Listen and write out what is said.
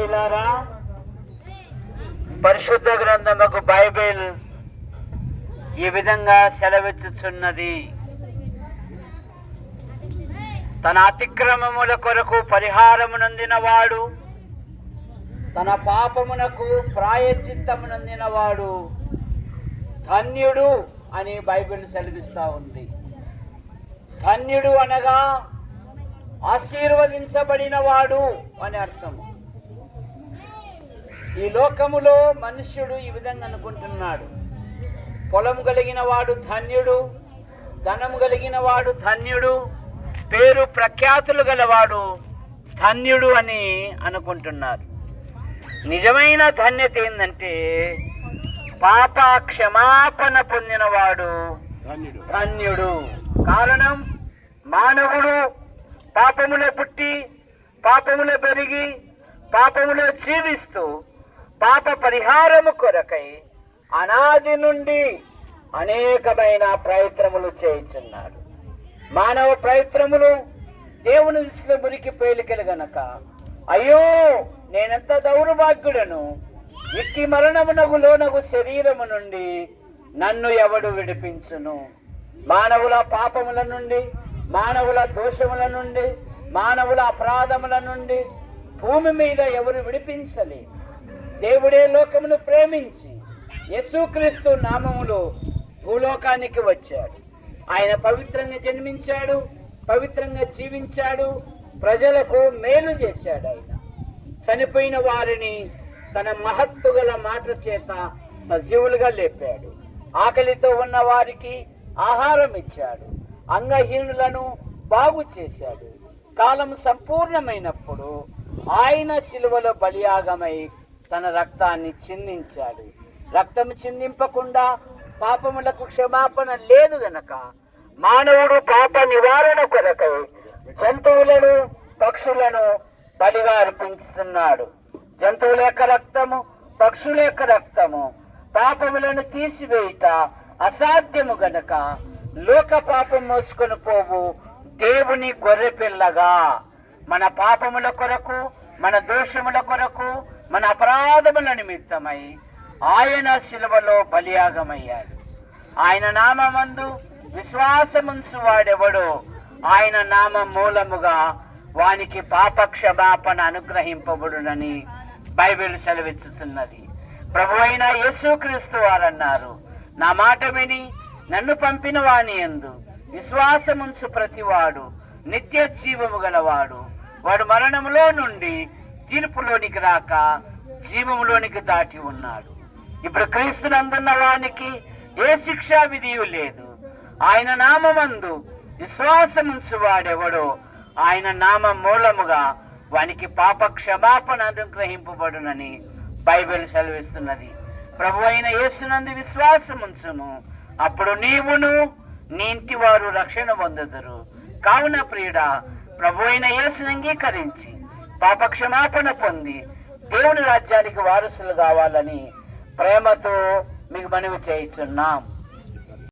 ప్రియులారా పరిశుద్ధ గ్రంథముకు బైబిల్ ఈ విధంగా సెలవిచ్చుచున్నది. తన అతిక్రమముల కొరకు పరిహారమునందినవాడు తన పాపమునకు ప్రాయచిత్తమునందినవాడు ధన్యుడు అని బైబిల్ సెలవిస్తా ఉంది. ధన్యుడు అనగా ఆశీర్వదించబడినవాడు అని అర్థము. ఈ లోకములో మనుష్యుడు ఈ విధంగా అనుకుంటున్నాడు. పొలం కలిగిన వాడు ధన్యుడు ధనం కలిగిన వాడు ధన్యుడు పేరు ప్రఖ్యాతులు గలవాడు ధన్యుడు అని అనుకుంటున్నారు నిజమైన ధన్యత ఏంటంటే పాప క్షమాపణ పొందినవాడు ధన్యుడు. ధన్యుడు. కారణం మానవుడు పాపములో పుట్టి పాపములో పెరిగి పాపములో జీవిస్తూ పాప పరిహారము కొరకై అనాది నుండి అనేకమైన ప్రయత్నములు చేయుచున్నాడు. మానవ ప్రయత్నములు దేవుని దృష్టిలో మురికి పేలికలు గనక అయ్యో నేనెంత దౌర్భాగ్యుడను? ఇట్టి మరణమునకు లోనగు శరీరము నుండి నన్ను ఎవడు విడిపించును? మానవుల పాపముల నుండి మానవుల దోషముల నుండి మానవుల అపరాధముల నుండి భూమి మీద ఎవరు విడిపించలేదు. దేవుడే లోకమును ప్రేమించి యేసుక్రీస్తు నామములో భూలోకానికి వచ్చాడు. ఆయన పవిత్రంగా జన్మించాడు పవిత్రంగా జీవించాడు ప్రజలకు మేలు చేశాడు ఆయన. చనిపోయిన వారిని తన మహత్తు గల మాటల చేత సజీవులుగా లేపాడు. ఆకలితో ఉన్న వారికి ఆహారం ఇచ్చాడు. అంగహీనులను బాగు చేశాడు. కాలం సంపూర్ణమైనప్పుడు ఆయన శిలువలో బలియాగమై తన రక్తాన్ని చిందించాడు. రక్తం చిందింపకుండా పాపములకు క్షమాపణ లేదు గనక మానవుడు పాప నివారణ కొరకై జంతువులను పక్షులను బలిగా అర్పించుతున్నాడు జంతువుల యొక్క రక్తము పక్షుల యొక్క రక్తము పాపములను తీసివేయుట అసాధ్యము గనక లోక పాపం మోసుకొని పోవు దేవుని గొర్రె పిల్లగా మన పాపముల కొరకు మన దోషముల కొరకు మన అపరాధముల నిమిత్తమై ఆయన శిలువలో బలియాగమయ్యాడు. ఆయన నామందు విశ్వాసముంచు వాడెవడో ఆయన నామ మూలముగా వానికి పాపక్షమాపణ అనుగ్రహింపబడునని బైబిల్ సెలవిచ్చుతున్నది ప్రభు అయిన యేసుక్రీస్తు వారన్నారు నా మాట విని నన్ను పంపిన వాని ఎందు విశ్వాసముంచు ప్రతివాడు నిత్య జీవము గలవాడు. వాడు మరణములో నుండి తీర్పులోనికి రాక జీవములోనికి దాటి ఉన్నాడు. ఇప్పుడు క్రీస్తునందున్న వానికి ఏ శిక్షా విధియు లేదు. ఆయన నామమందు విశ్వాసముంచు వాడెవడో ఆయన నామ మూలముగా వానికి పాప క్షమాపణ అనుగ్రహింపబడునని బైబిల్ సెలవిస్తున్నది. ప్రభు అయిన యేసునందు విశ్వాసముంచుము. అప్పుడు నీవును నీ ఇంటి వారు రక్షణ పొందుదురు. కావున ప్రియుడా ప్రభు అయిన యేసును అంగీకరించి పాప క్షమాపణ పొంది దేవుని రాజ్యానికి వారసులు కావాలని ప్రేమతో మీకు మనవి చేయుచున్నాం.